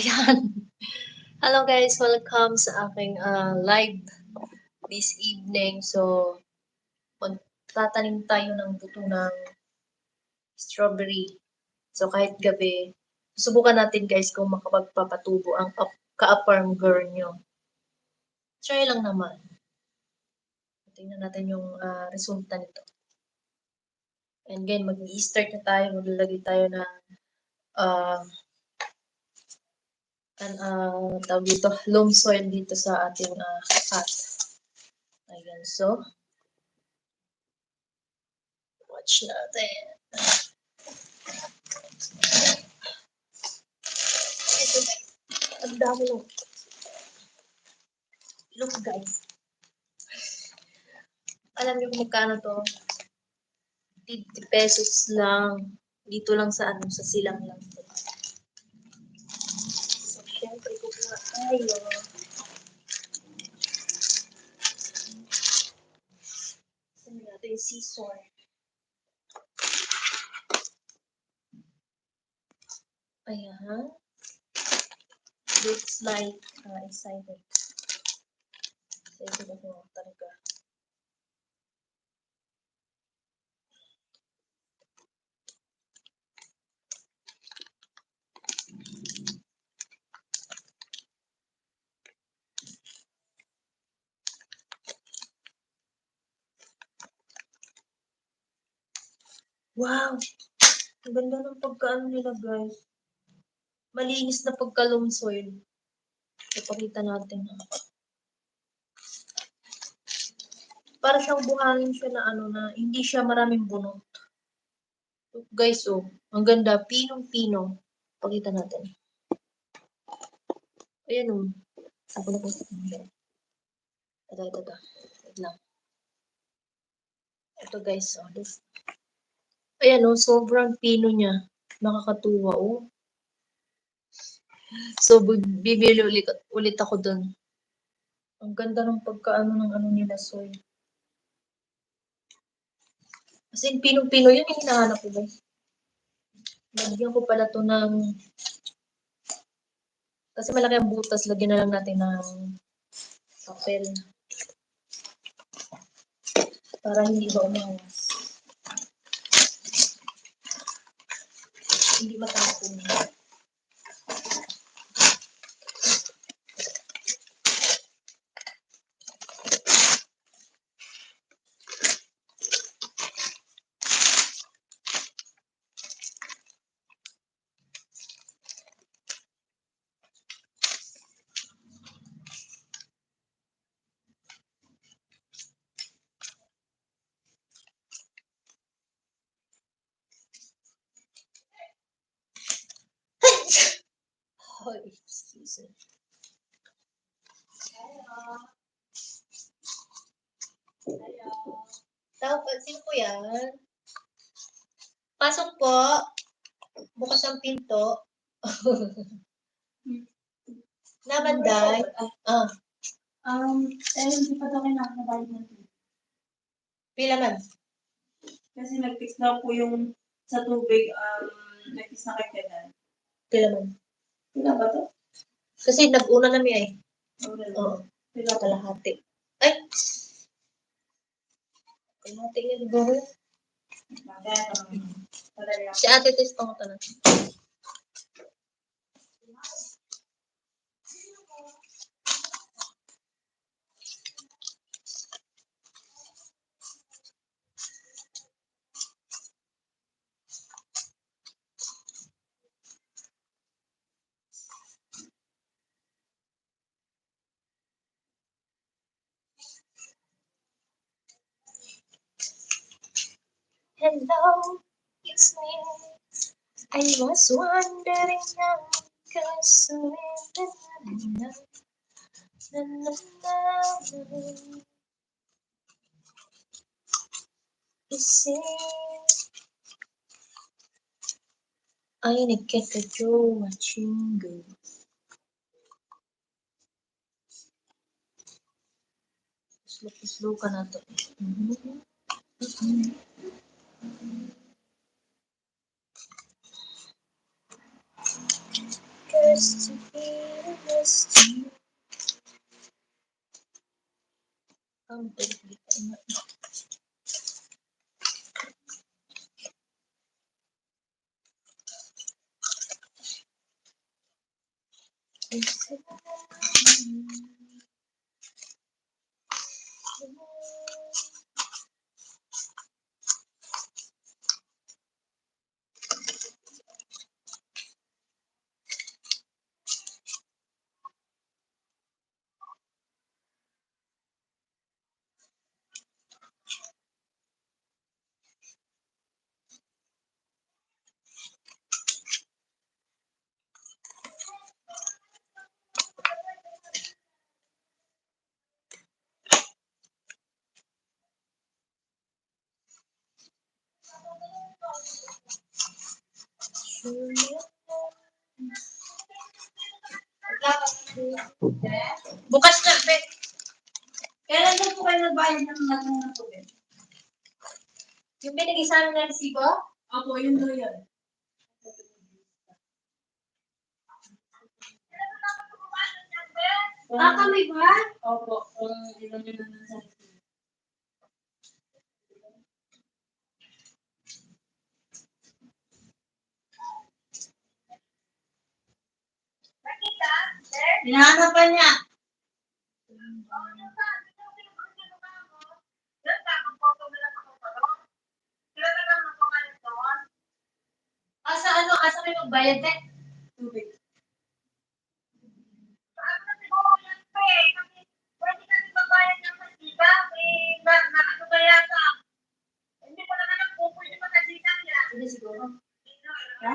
Ayan. Hello guys, welcome sa aking uh, live this evening. So, magtatanim tayo ng buto ng strawberry. So, kahit gabi, susubukan natin guys kung makapagpapatubo ang ka-farm girl nyo. Try lang naman. Tingnan natin yung uh, resulta nito. And again, mag-i-start na tayo. Maglalagay tayo ng uh, an, uh, tawag dito, loam soil dito sa ating uh, pot. Ayan, so, watch natin. Ito guys, ang dami ng Look guys. Alam niyo kung magkano to? 50 pesos lang. Dito lang sa ano, sa silang lang. So, tayo. Saan? Ayan. Looks like uh, excited. Excited ako talaga. Wow! Ang ganda ng pagkaano nila, guys. Malinis na pagka-loam soil. Ipakita natin. Para siyang buhangin siya na ano na, hindi siya maraming bunot. Guys, oh. Ang ganda. Pinong-pino. Pakita natin. Ayan, oh. Ako na po. Ito, ito, ito. Wait. Ito, guys. Oh, this. Ayan, oh. Sobrang pino niya. Nakakatuwa, oh. So, bibili ulit, ulit ako dun. Ang ganda ng pagkaano ng ano nila, soy. As in, pinong-pino yun yung hinahanap ko, guys. Lagyan ko pala to ng... Kasi malaki ang butas, lagyan na lang natin ng papel. Para hindi ba umawas. Hindi matapon. Hoy, excuse me. Hello. Hello. Tawag, sino po yan? Pasok po. Bukas ang pinto. Nabanday. Ah, Um, eh, hindi pa daw kayo nakakabayad ng tubig. pila man. Kasi nag-fix na po yung sa tubig, um, nag-fix na kay Kenan. Pila man. Pila ba to? Kasi nag-una na mi ay. Oh, Oo. Pila ba? Kalahati. Ay! Kalahati yan. Gawin. Bakit? Um. Si ate test ko tanong. hello, it's me. I was wondering how cause you na na na na عينك كانت جوا Mm -hmm. mm -hmm. Just to feel this to you. Ang bigli ko na. Is Bukas na, be. Kailan daw po kayo nagbayad ng nagmang ng tubig? Yung binigay sa amin na resibo? Opo, yun daw yun. Kami ba? Opo, kung ilan yun na sa Hinahanap pa niya. Asa ano, asa kayo magbayad, te? Tubig. Hindi siguro. Ha?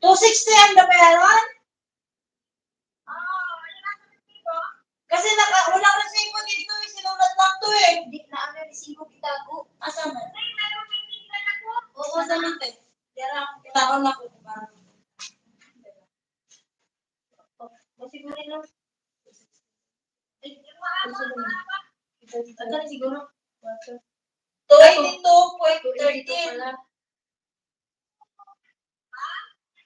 260 ang bayaran? Kasi naka, walang resibo dito eh. Sinulat lang to eh. Hindi na ano resibo kitago. Asa mo? Oo, Asa mo te? Taon na ko. parang- Siguro lang. Tagal siguro. 22.13. pala.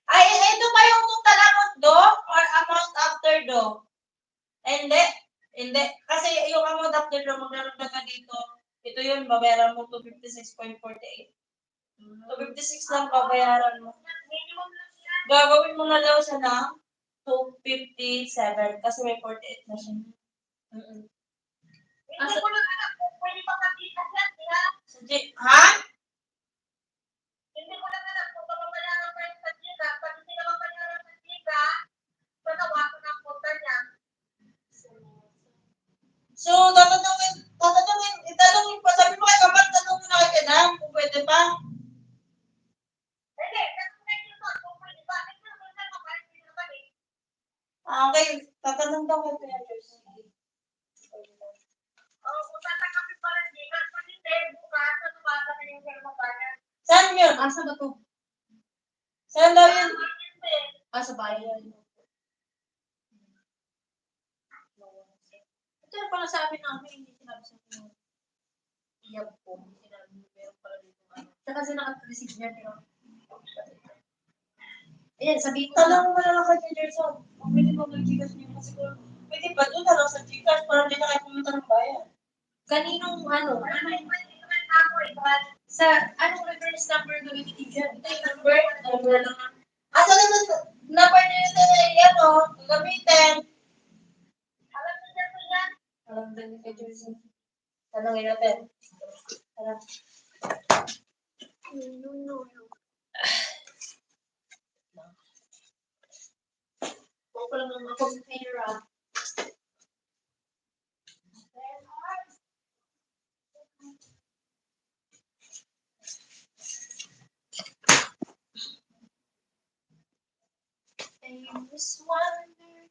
Ay, ito ba yung total amount do? Or amount after do? Hindi. Hindi. Kasi yung amount after do, maglalagdag ka dito. Ito yun, babayaran mo 256.48. 256 lang babayaran mo. Gagawin mo na daw siya ng 257 kasi may 48 na siya. Mm-mm. Asa, sa G- ha? So, tatanungin, tatanungin, itanungin pa, sabi mo kay Kamal, tanong mo na kay Kenam, kung pwede pa. Ah, okay, tatanong daw kay Kuya Jersey. Saan yun? Asa ba to? Saan daw yun? Asa bayan. Ito na pala sa amin namin, hindi sinabi sa akin. Iyab po, hindi sinabi mo meron pala dito. ano. Siya kasi naka-receive niya, pero... Ayan, sabihin ko na. Tanong mo na lang kay Jersey, kung pwede mo mag-gigas niyo kasi kung pwede ba doon na lang sa Gcash para hindi na kayo pumunta ng bayan. Kaninong ano? Sa anong reference number gagamitin dyan? Ito yung number. Number lang na. Asa naman, number niyo na yan, o, gamitin. Alam din ni kay. Tanongin natin. Tara. No, no, no. Huwag ko lang ang mga computer ah. I was wondering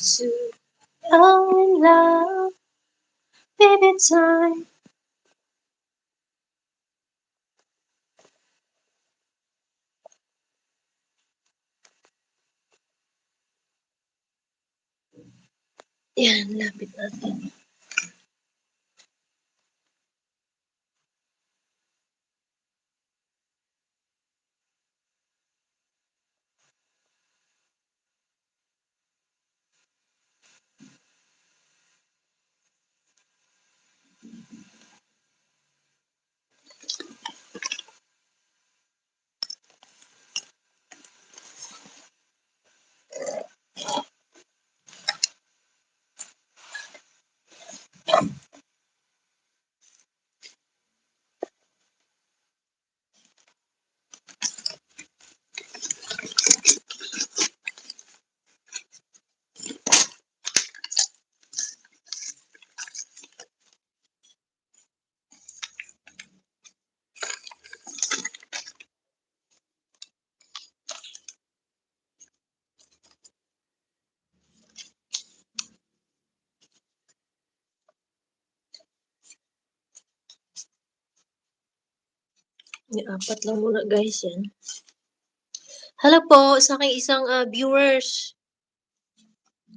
So, I'm in love, baby time. Yan, lapit natin. Yung apat lang muna guys yan. Hello po sa aking isang ah, viewers.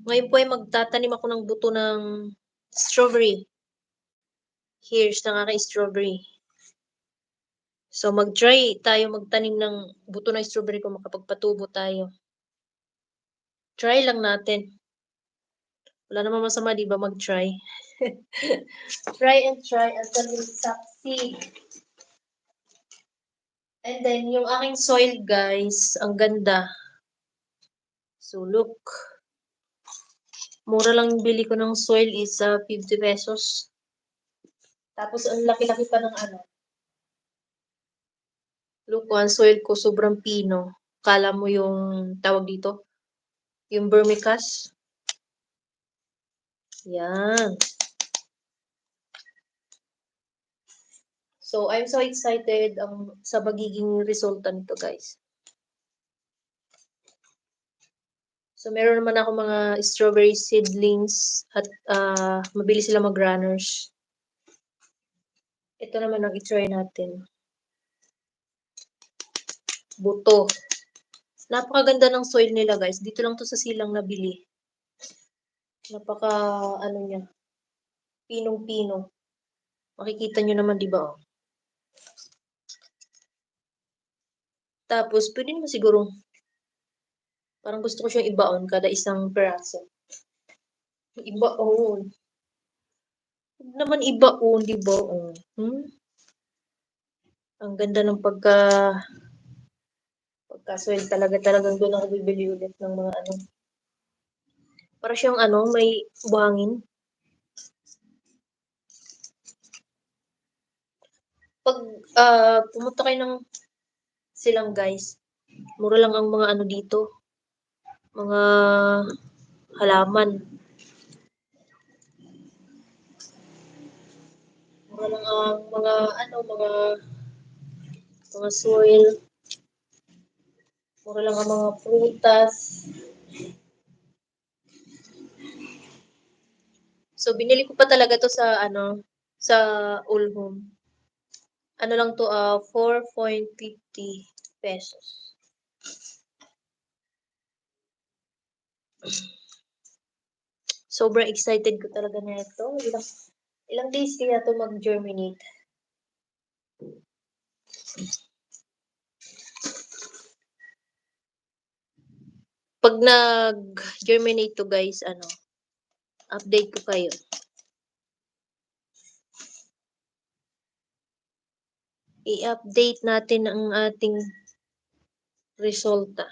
Ngayon po ay magtatanim ako ng buto ng strawberry. Here's ng aking strawberry. So mag-try tayo magtanim ng buto ng strawberry kung makapagpatubo tayo. Try lang natin. Wala naman masama, di ba, mag-try? try and try until we succeed. And then, yung aking soil, guys, ang ganda. So, look. Mura lang bili ko ng soil is ah, 50 pesos. Tapos, ang laki-laki pa ng ano. Look, ang soil ko sobrang pino. Kala mo yung tawag dito? Yung vermicast. Yan. So, I'm so excited ang sa magiging resulta nito, guys. So, meron naman ako mga strawberry seedlings at ah, mabilis sila mag-runners. Ito naman ang i-try natin. Buto. Napakaganda ng soil nila, guys. Dito lang to sa silang nabili. Napaka, ano niya, pinong-pino. Makikita nyo naman, di ba? Oh. Tapos, pwede naman siguro, parang gusto ko siyang ibaon kada isang peraso. Ibaon. Naman ibaon, di ba? Hmm? Ang ganda ng pagka, pagka-soil talaga, talagang doon ako bibili ulit ng mga ano. Para siyang ano, may buhangin. Pag ah, pumunta kayo ng silang guys, mura lang ang mga ano dito. Mga halaman. Mga lang ang mga ano, mga mga soil. Mura lang ang mga prutas. So, binili ko pa talaga to sa, ano, sa Ulhome. Ano lang to, ah, 4.50 pesos. Sobrang excited ko talaga na ito. Ilang, ilang days kaya to mag-germinate. Pag nag-germinate to guys, ano, update ko kayo. I-update natin ang ating resulta.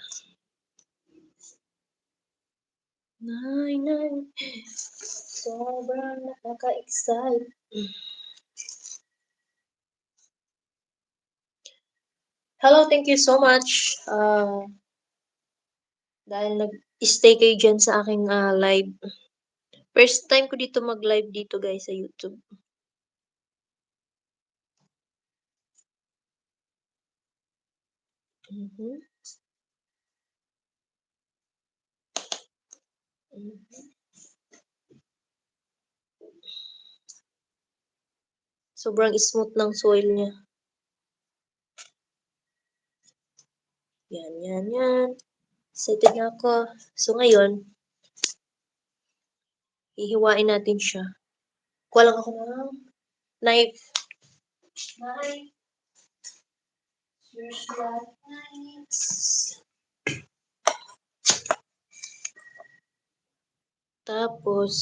Nay, nay. Sobrang nakaka-excite. Hello, thank you so much. Uh, dahil nag-stay kayo dyan sa aking uh, live. First time ko dito mag-live dito guys sa YouTube. Mm -hmm. Mm -hmm. Sobrang smooth ng soil niya. Yan, yan, yan. Excited na ako. So, ngayon, hihiwain natin siya. Kuha lang ako ng knife. Knife. Here's that knives. Tapos,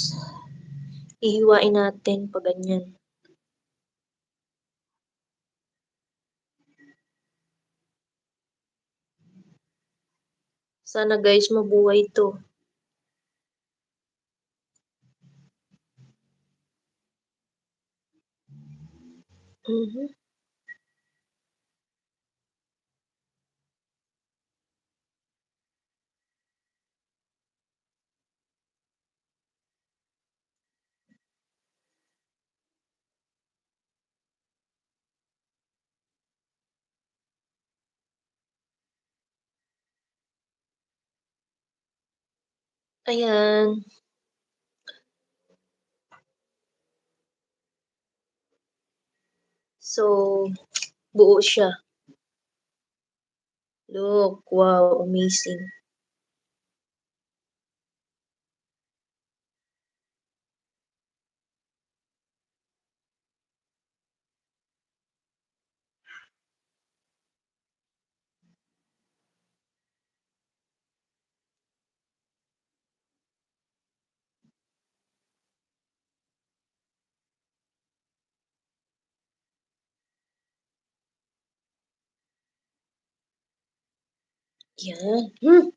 ihiwain natin pa ganyan. Sana guys mabuhay to. Mm Ayan. So, buo siya. Look, wow, amazing. Yan. Hmm.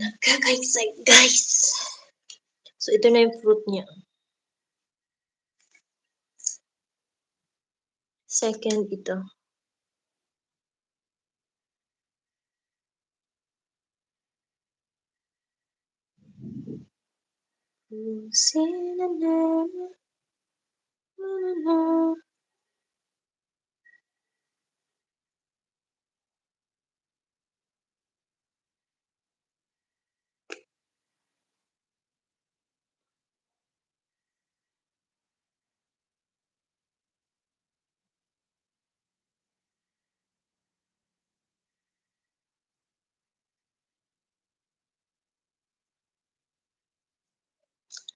Nagkaka-excite, guys. So, ito na yung fruit niya. Second, ito.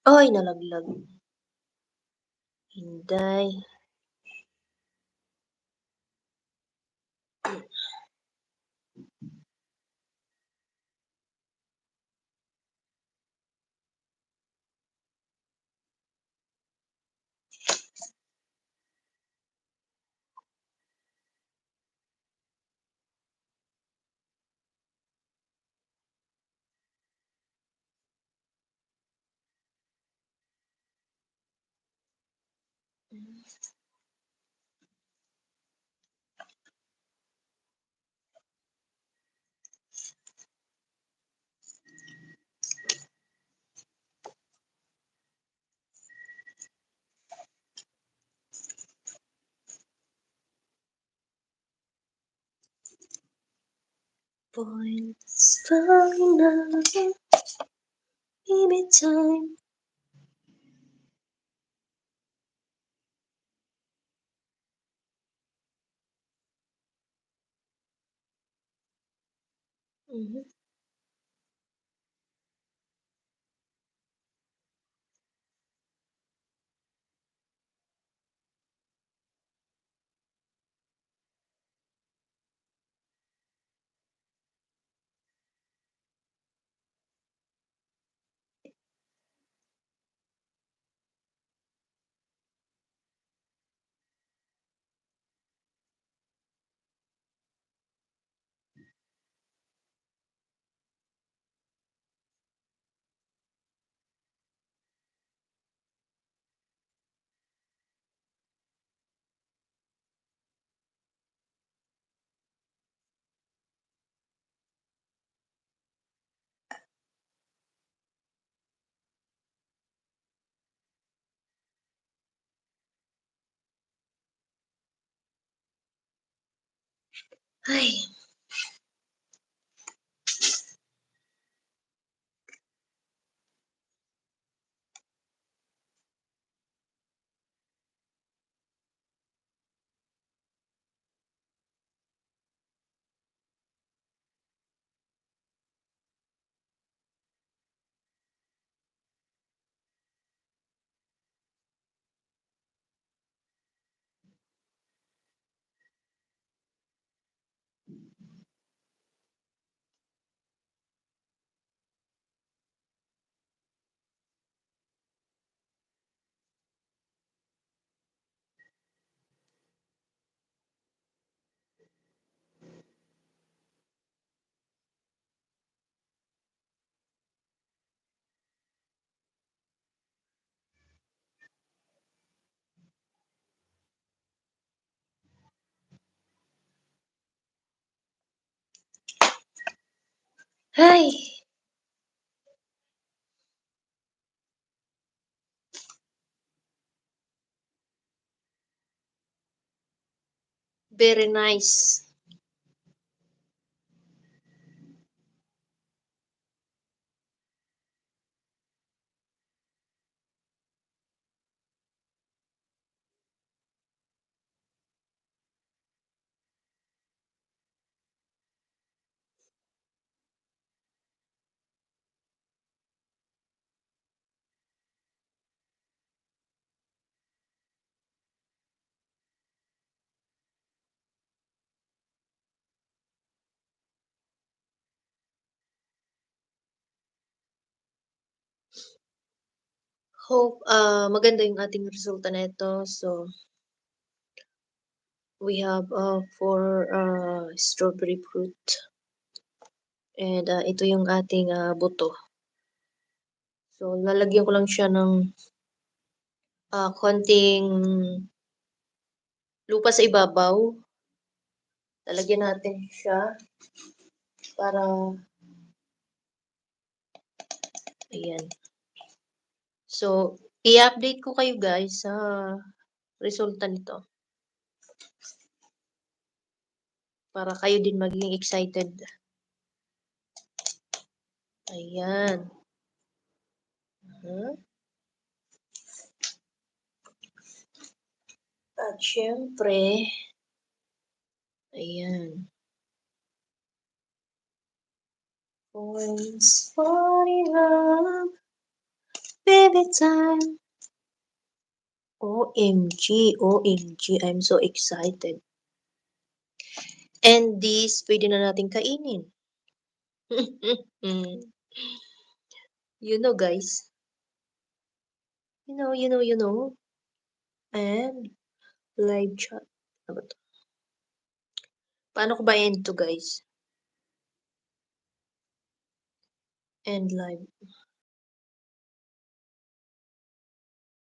Ay, nalaglag. Hinday. Boy, it's finally, baby time. Mm-hmm. Mhm. Ay. Ay. Very nice. Hope, ah, maganda yung ating resulta nito. So we have, uh, 4, uh, strawberry fruit. And, ah, ito yung ating, ah, buto. So lalagyan ko lang siya ng ah, konting lupa sa ibabaw. Lalagyan natin siya para ayan. So, i-update ko kayo guys sa resulta nito. Para kayo din maging excited. Ayan. Mhm. At siyempre ayan. Points falling love. Baby time. OMG, OMG, I'm so excited. And this puwede na nating kainin. You know guys. You know, you know, you know. And live chat. Ano 'to? Paano ko ba end 'to guys? End live.